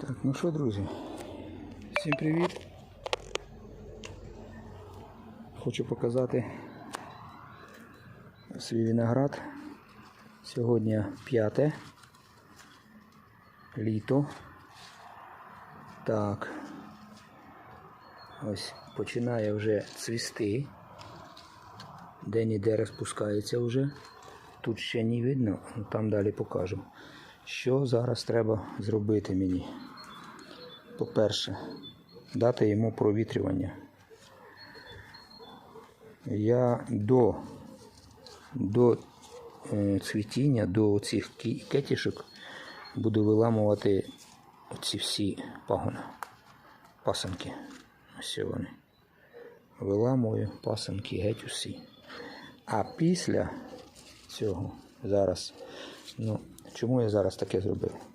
Так, ну що, друзі, всім привіт. Хочу показати свій виноград. Сьогодні 5 літо. Так. Ось починає вже цвісти. Де-ніде розпускається вже. Тут ще не видно, там далі покажу. Що зараз треба зробити мені? По-перше, дати йому провітрювання. Я до, до е, цвітіння, до цих кетішок буду виламувати ці всі пагони, пасанки. Ось вони. Виламую пасанки геть усі. А після цього зараз, ну, чому я зараз таке зробив?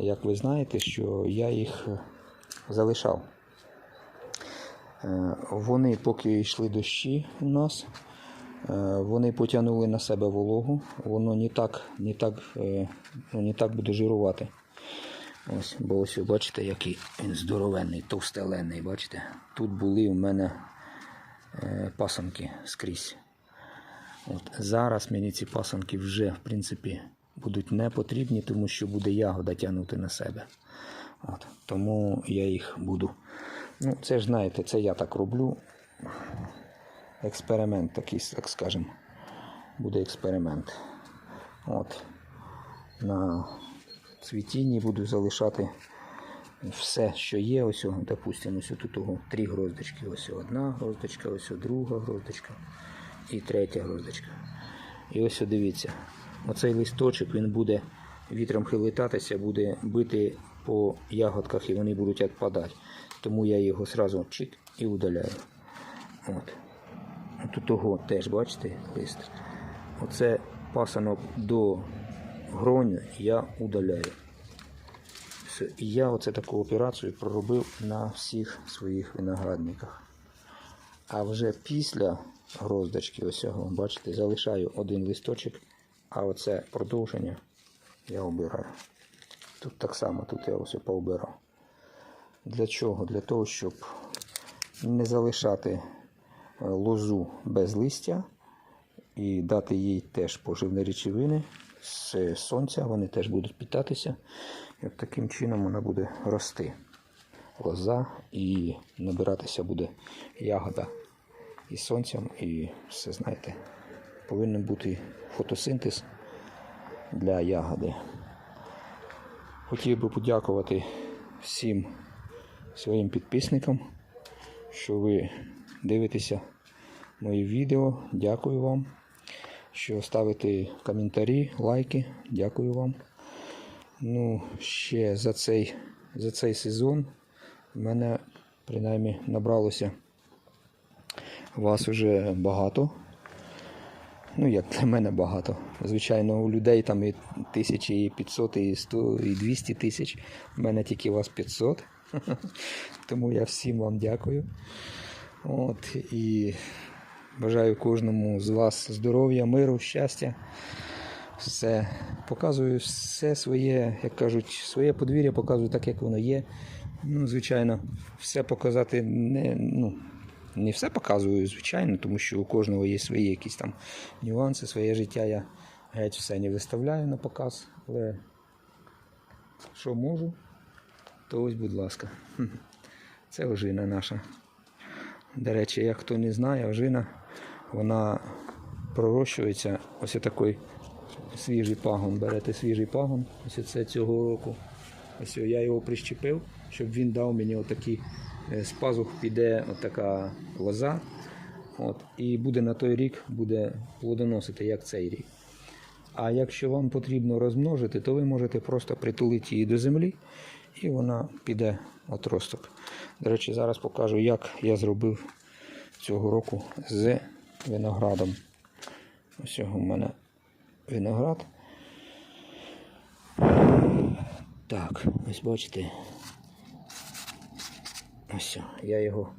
Як ви знаєте, що я їх е, залишав. Е, Вони, поки йшли дощі у нас, е, вони потягнули на себе вологу, воно не так, не так, ну, не так буде жирувати. Ось, бо ось бачите, який він здоровенний, товстеленний, бачите? Тут були у мене пасанки скрізь. От, зараз мені ці пасанки вже, в принципі, будуть не потрібні, тому що буде ягода тягнути на себе. От, тому я їх буду. Ну, це ж знаєте, це я так роблю. Експеримент такий, так скажемо. Буде експеримент. От. На цвітінні буду залишати все, що є. Ось, допустимо, ось тут того три гроздочки. Ось одна гроздочка, ось друга гроздочка і третя гроздочка. І ось дивіться, оцей листочок він буде вітром хилитатися, буде бити по ягодках і вони будуть відпадати. Тому я його одразу чик і удаляю. От. Тут того теж, бачите, лист. Оце пасанок до гроню я удаляю. Все. І я оце таку операцію проробив на всіх своїх виноградниках. А вже після гроздочки, ось бачите, залишаю один листочок, а оце продовження я обираю. Тут так само, тут я ось поубирав. Для чого? Для того, щоб не залишати е, лозу без листя і дати їй теж поживні речовини з сонця, вони теж будуть питатися. І от таким чином вона буде рости. Лоза і набиратися буде ягода і сонцем, і все знаєте, повинен бути фотосинтез для ягоди. Хотів би подякувати всім своїм підписникам, що ви дивитеся мої відео. Дякую вам. Що ставите коментарі, лайки. Дякую вам. Ну, ще за цей, за цей сезон в мене принаймні набралося вас вже багато. Ну, як для мене багато. Звичайно, у людей там і тисячі, і 500, і 100, і 200 тисяч. У мене тільки у вас 500. Тому я всім вам дякую. От, і бажаю кожному з вас здоров'я, миру, щастя. Все. Показую все своє, як кажуть, своє подвір'я показую так, як воно є. Ну, звичайно, все показати не. ну, не все показую, звичайно, тому що у кожного є свої якісь там нюанси, своє життя я геть все не виставляю на показ, але що можу, то ось, будь ласка. Це ожина наша. До речі, як хто не знає, ожина, вона пророщується ось такий свіжий пагон. Берете свіжий пагон, ось це цього року. Ось я його прищепив, щоб він дав мені отакі з пазух піде отака лоза. От, і буде на той рік буде плодоносити, як цей рік. А якщо вам потрібно розмножити, то ви можете просто притулити її до землі, і вона піде отросток. До речі, зараз покажу, як я зробив цього року з виноградом. Ось у мене виноград. Так, ось бачите. Ось я його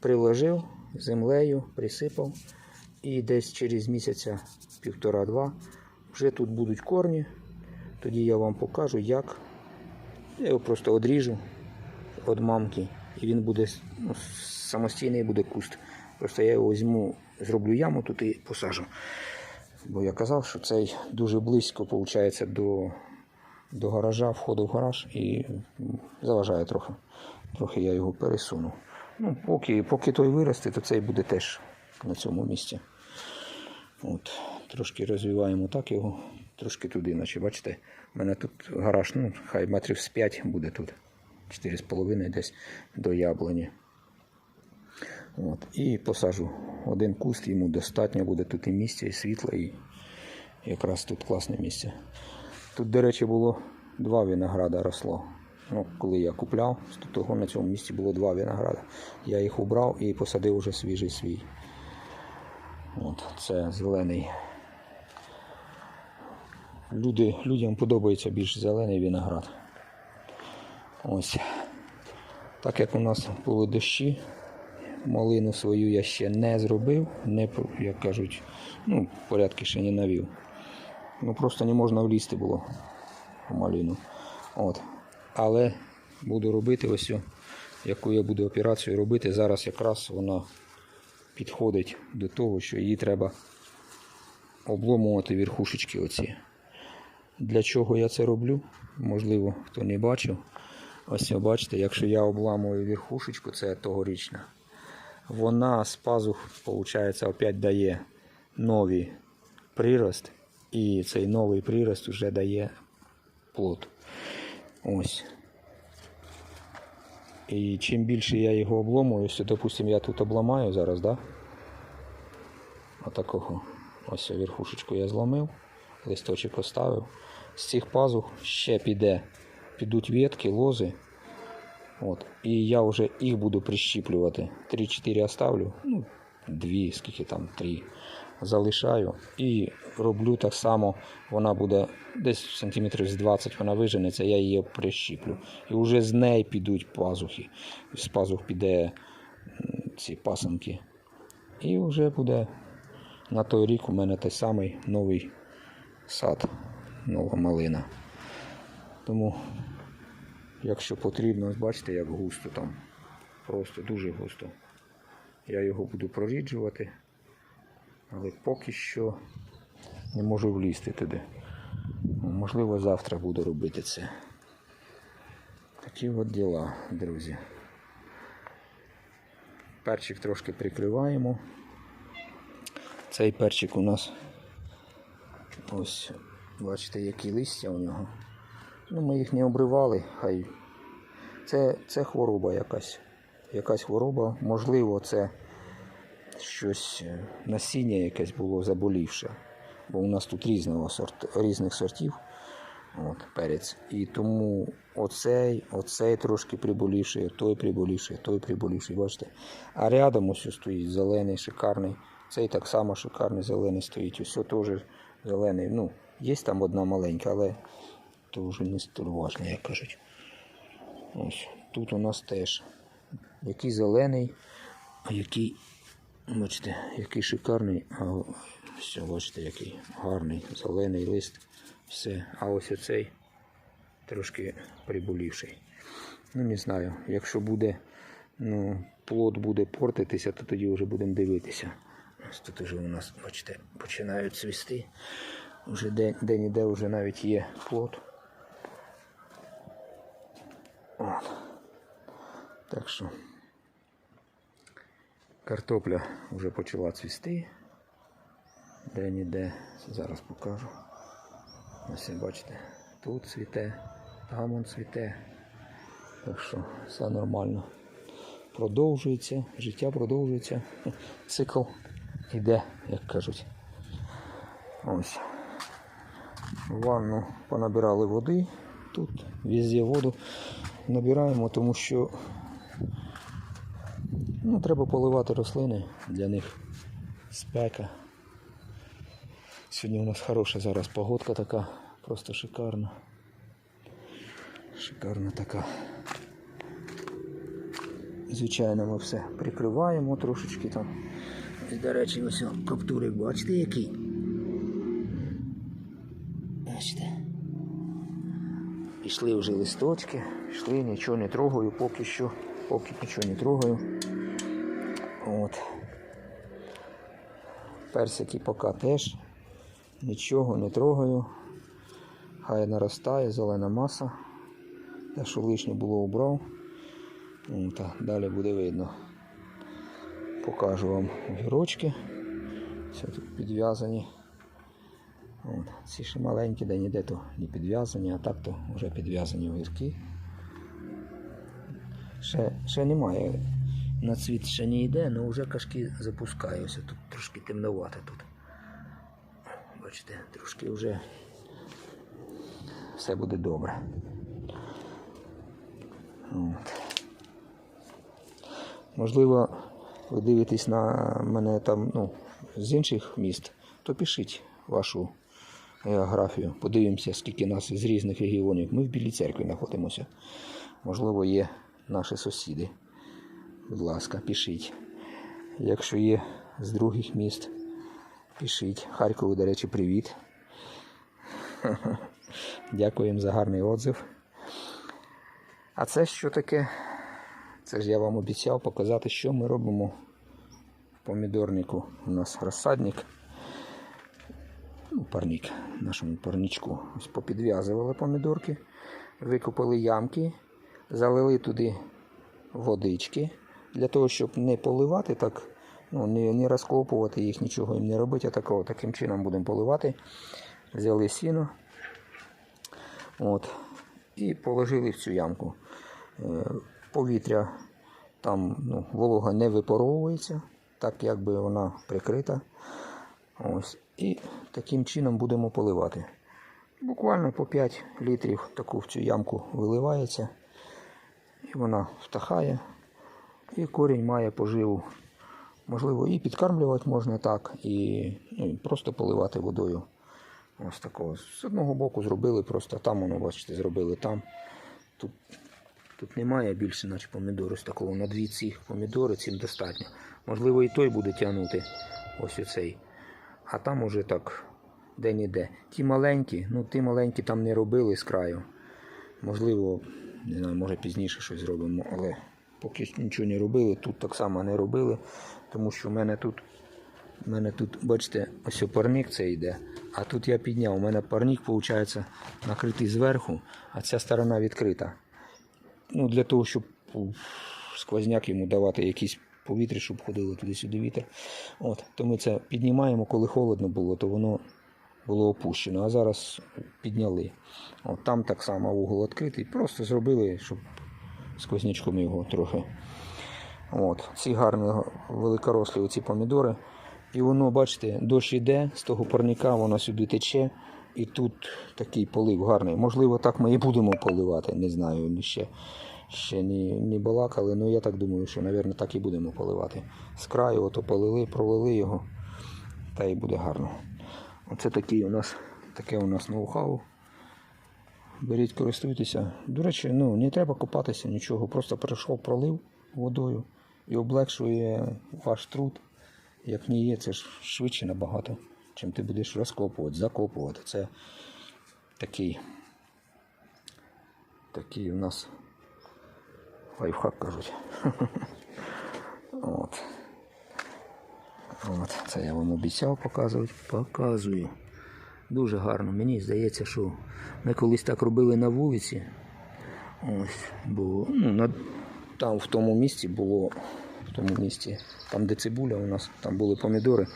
приложив землею, присипав. І десь через місяця півтора-два вже тут будуть корні. Тоді я вам покажу, як Я його просто одріжу від мамки, і він буде ну, самостійний буде куст. Просто я його візьму, зроблю яму тут і посажу. Бо я казав, що цей дуже близько виходить до, до гаража, входу в гараж і заважає трохи. Трохи я його пересуну. Ну, поки, поки той виросте, то цей буде теж на цьому місці. От, трошки розвиваємо так його, трошки туди, наче бачите, у мене тут гараж, ну, хай метрів з 5 буде тут. 4,5 десь до яблуні. От, і посажу один куст, йому достатньо буде тут і місця, і світла, і якраз тут класне місце. Тут, до речі, було два винограда росло. Ну, коли я купляв, то того на цьому місці було два винограда. Я їх убрав і посадив уже свіжий свій. От, це зелений. Люди, людям подобається більш зелений виноград. Ось. Так як у нас були дощі, малину свою я ще не зробив, не, як кажуть, ну, порядки ще не навів. Ну просто не можна влізти було в малину. От. Але буду робити ось, яку я буду операцію робити. Зараз якраз вона підходить до того, що її треба обломувати верхушечки оці. Для чого я це роблю? Можливо, хто не бачив. Ось бачите, якщо я обламую верхушечку, це тогорічна, вона з пазух, виходить, опять дає новий прирост, і цей новий прирост вже дає плод. Ось. І чим більше я його обломую, допустимо, я тут обламаю зараз, да? Отакого. Ось верхушечку я зломив, листочок поставив. З цих пазух ще піде, підуть ветки, лози. От. І я вже їх буду прищіплювати. 3-4 оставлю, ну, 2, скільки там, 3 залишаю. І роблю так само, вона буде десь сантиметрів з 20 вона виженеться, я її прищіплю. І вже з неї підуть пазухи. З пазух піде ці пасанки. І вже буде на той рік у мене той самий новий сад, нова малина. Тому, якщо потрібно, бачите, як густо там. Просто дуже густо. Я його буду проріджувати, але поки що не можу влізти туди. Ну, Можливо, завтра буду робити це. Такі от діла, друзі. Перчик трошки прикриваємо. Цей перчик у нас ось, бачите, які листя у нього. Ну, ми їх не обривали, хай. Це, це хвороба якась. Якась хвороба, можливо, це щось е, насіння якесь було заболівше. Бо у нас тут різного сорт, різних сортів от, перець. І тому оцей, оцей трошки приболівший, той приболівший, той приболівший, бачите. А рядом ось стоїть зелений, шикарний. Цей так само шикарний зелений стоїть. Ось теж зелений. Ну, є там одна маленька, але то вже не столь як кажуть. Ось тут у нас теж який зелений, а який, бачите, який шикарний, а все, бачите, який гарний зелений лист. Все. А ось оцей трошки приболівший. Ну, не знаю, якщо буде, ну, плод буде портитися, то тоді вже будемо дивитися. Ось тут вже у нас, бачите, починають цвісти. Вже де, де-ніде вже навіть є плод. От. Так що картопля вже почала цвісти. Де-ніде. Зараз покажу. Ось бачите, тут цвіте, там он цвіте. Так що все нормально. Продовжується, життя продовжується. Цикл іде, як кажуть. Ось. Ванну понабирали води. Тут везде воду набираємо, тому що ну, треба поливати рослини для них спека. Сьогодні у нас хороша зараз погодка така, просто шикарна. Шикарна така. Звичайно, ми все прикриваємо трошечки там. І, до речі, ось о, каптурик, бачите який? Бачите? Пішли вже листочки, пішли, нічого не трогаю поки що, поки нічого не трогаю. От. Персики поки теж нічого не трогаю. Хай наростає зелена маса. Те, що лишнє було убрав. От, далі буде видно. Покажу вам огірочки. Все тут підв'язані. Ці ще маленькі, де ніде то не підв'язані, а так то вже підв'язані огірки. Ще, ще немає. На цвіт ще не йде, але вже кашки запускаються. Тут трошки темновато тут. Бачите, трошки вже все буде добре. От. Можливо, ви дивитесь на мене там ну, з інших міст, то пишіть вашу географію. Подивимося, скільки нас з різних регіонів. Ми в Білій церкві знаходимося. Можливо, є наші сусіди. Будь ласка, пишіть. Якщо є з других міст, пишіть. Харкову, до речі, привіт. Дякуємо за гарний отзив. А це що таке? Це ж я вам обіцяв показати, що ми робимо в помідорнику. У нас розсадник. Ну, парник, нашому парничку. Ось попідв'язували помідорки, викопали ямки, залили туди водички для того, щоб не поливати так, ну, не, не розкопувати їх, нічого їм не робити. А такого, таким чином будемо поливати. Взяли сіно от, і положили в цю ямку. Е, Повітря там ну, волога не випаровується, так якби вона прикрита. Ось. І таким чином будемо поливати. Буквально по 5 літрів таку в цю ямку виливається. Вона втахає. І корінь має поживу. Можливо, і підкармлювати можна так, і, ну, просто поливати водою. Ось такого. З одного боку зробили, просто там воно, бачите, зробили там. Тут, тут немає більше, наче помідору з такого. На дві ці помідори цим достатньо. Можливо, і той буде тягнути ось оцей. А там уже так де-ніде. Ті маленькі, ну ті маленькі там не робили з краю. Можливо, не знаю, може пізніше щось зробимо, але поки нічого не робили, тут так само не робили, тому що в мене тут, в мене тут, бачите, ось парник це йде. А тут я підняв. У мене парник, виходить, накритий зверху, а ця сторона відкрита. Ну, для того, щоб сквозняк йому давати якісь повітря, щоб ходило туди-сюди вітер. От, то ми це піднімаємо, коли холодно було, то воно було опущено, а зараз підняли. От, там так само угол відкритий, просто зробили, щоб сквознячком його трохи. От, ці гарні великорослі оці помідори. І воно, бачите, дощ іде, з того парника воно сюди тече. І тут такий полив гарний. Можливо, так ми і будемо поливати. Не знаю, ще, ще не, не балакали, але я так думаю, що, мабуть, так і будемо поливати. З краю ото полили, пролили його, та і буде гарно. Оце такий у нас, таке у нас ноу-хау. Беріть, користуйтеся. До речі, ну, не треба купатися нічого, просто перейшов, пролив водою і облегшує ваш труд. Як не є, це ж швидше набагато, чим ти будеш розкопувати, закопувати. Це такий, такий у нас лайфхак кажуть. От. От, це я вам обіцяв показувати. Показую. Дуже гарно. Мені здається, що ми колись так робили на вулиці. Ось, бо ну, на, там в тому місці було, в тому місці, там де цибуля у нас, там були помідори.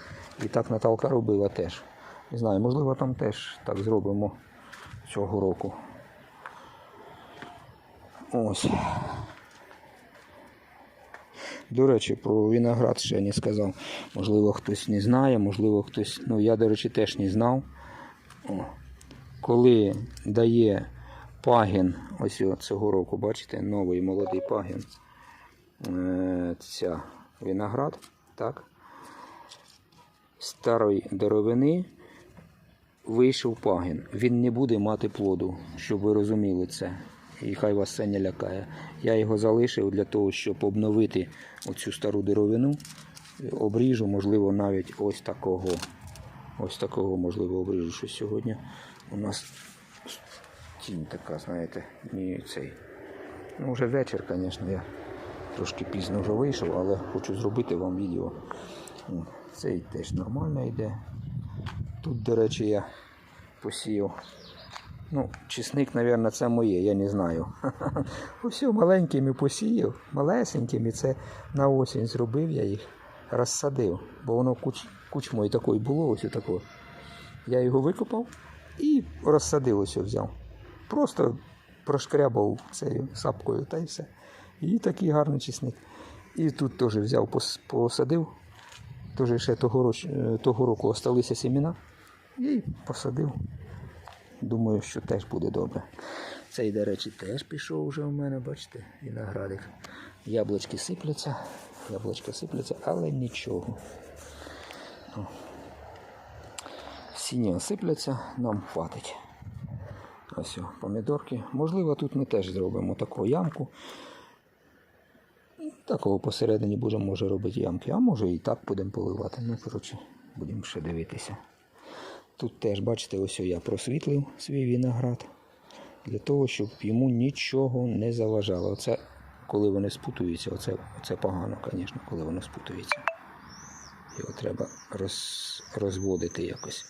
І так Наталка робила теж. Не знаю, можливо, там теж так зробимо цього року. Ось. До речі, про виноград ще не сказав. Можливо, хтось не знає, можливо, хтось. Ну, я, до речі, теж не знав. О. Коли дає пагін, ось цього року, бачите, новий молодий пагін. Е, ця виноград, так? Старої деревини вийшов пагін. Він не буде мати плоду, щоб ви розуміли це. І хай вас це не лякає. Я його залишив для того, щоб обновити оцю стару деревину. Обріжу, можливо, навіть ось такого. Ось такого, можливо, обріжу, що сьогодні у нас тінь така, знаєте, ні цей. Ну, вже вечір, звісно, я трошки пізно вже вийшов, але хочу зробити вам відео. Цей теж нормально йде. Тут, до речі, я посіяв. Ну, чесник, мабуть, це моє, я не знаю. Ось маленькими посіяв, малесенькими. Це на осінь зробив я їх, розсадив, бо воно куч, кучмою такою було, ось тако. Я його викопав і розсадив ось взяв. Просто прошкрябав цією сапкою та й все. І такий гарний чесник. І тут теж взяв, посадив. Теж ще того, роч- е, того року осталися семена. І посадив. Думаю, що теж буде добре. Цей, до речі, теж пішов вже у мене, бачите, виноградик. Яблучки сипляться, яблучки сипляться, але нічого. Сіні осипляться, нам хватить. Ось о, помідорки. Можливо, тут ми теж зробимо таку ямку. Такого посередині будемо може робити ямки, а може і так будемо поливати. Ну, коротше, будемо ще дивитися. Тут теж, бачите, ось я просвітлив свій виноград для того, щоб йому нічого не заважало. Оце коли вони спутуються, оце, оце погано, звісно, коли вони спутуються. Його треба роз, розводити якось.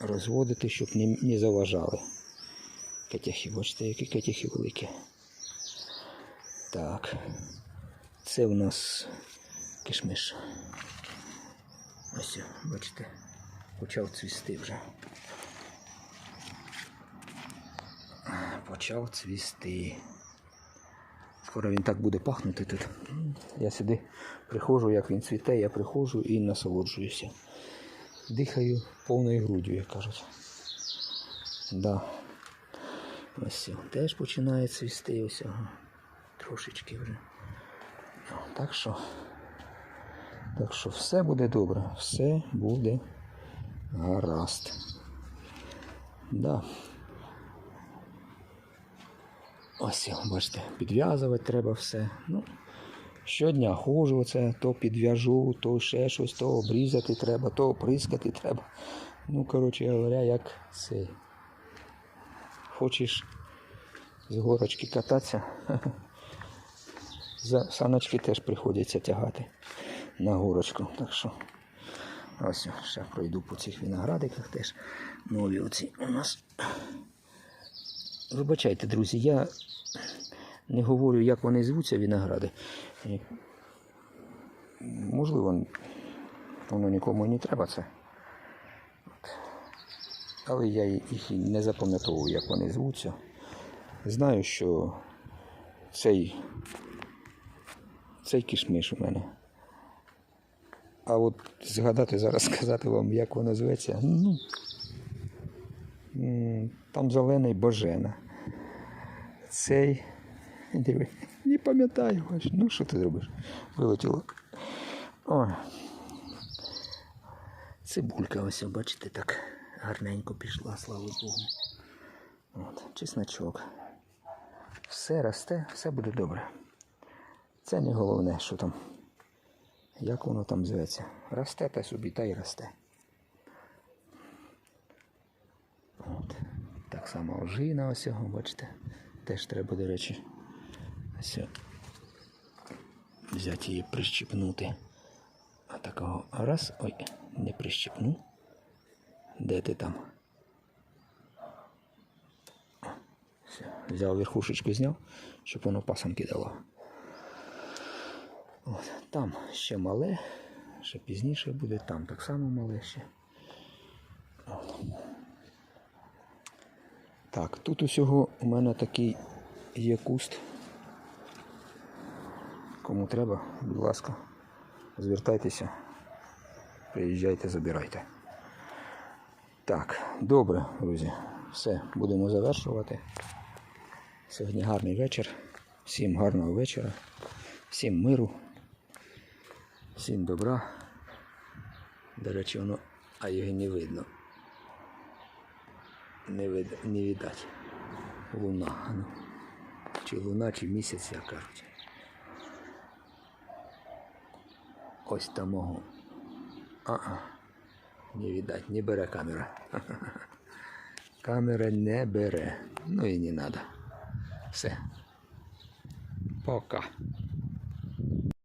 Розводити, щоб не, не заважали. Кетяхи, бачите, які кетяхи великі. Так. Це у нас кишмиш. Ось, бачите, почав цвісти вже. Почав цвісти. Скоро він так буде пахнути тут. Я сюди приходжу, як він цвіте, я приходжу і насолоджуюся. Дихаю повною груддю, як кажуть. Да. Ось теж починає цвісти ось трошечки вже. Ну, Так що, так що все буде добре, все буде гаразд. Да. Ось, бачите, підв'язувати треба все. Ну, щодня ходжу оце, то підв'яжу, то ще щось, то обрізати треба, то оприскати треба. Ну, коротше говоря, як цей. Хочеш з горочки кататися, за саночки теж приходиться тягати на горочку. Так що ось ще пройду по цих виноградиках теж. Нові оці у нас. Вибачайте, друзі, я не говорю, як вони звуться виногради. І, Можливо, воно нікому і не треба це. Але я їх не запам'ятовую, як вони звуться. Знаю, що цей, цей кішмиш у мене. А от згадати зараз сказати вам, як воно зветься, ну, там зелений божена. Цей. Диви, не пам'ятаю. Ну, що ти зробиш? Вилетіло. Ой. Цибулька ось, бачите, так гарненько пішла, слава Богу. От, чесночок. Все росте, все буде добре. Це не головне, що там. Як воно там зветься. Росте та собі та й росте. От. Так само ожина ось його, бачите. Теж треба, до речі, ось взяти її прищіпнути. А такого раз, ой, не прищіпну. Де ти там? Все, взяв верхушечку, зняв, щоб воно пасанки дало. От, там ще мале, ще пізніше буде, там так само мале ще. Так, тут усього у мене такий є куст. Кому треба, будь ласка, звертайтеся, приїжджайте, забирайте. Так, добре, друзі. Все, будемо завершувати. Сьогодні гарний вечір. Всім гарного вечора, всім миру, всім добра. До речі, воно, а його не видно. Не, вид, не видать. Луна. Ну. Чи луна, чи місяць, як кажуть. Ось там мого. А-а. Не видать, не бере камера. Камера не бере. Ну і не треба. Все. Пока.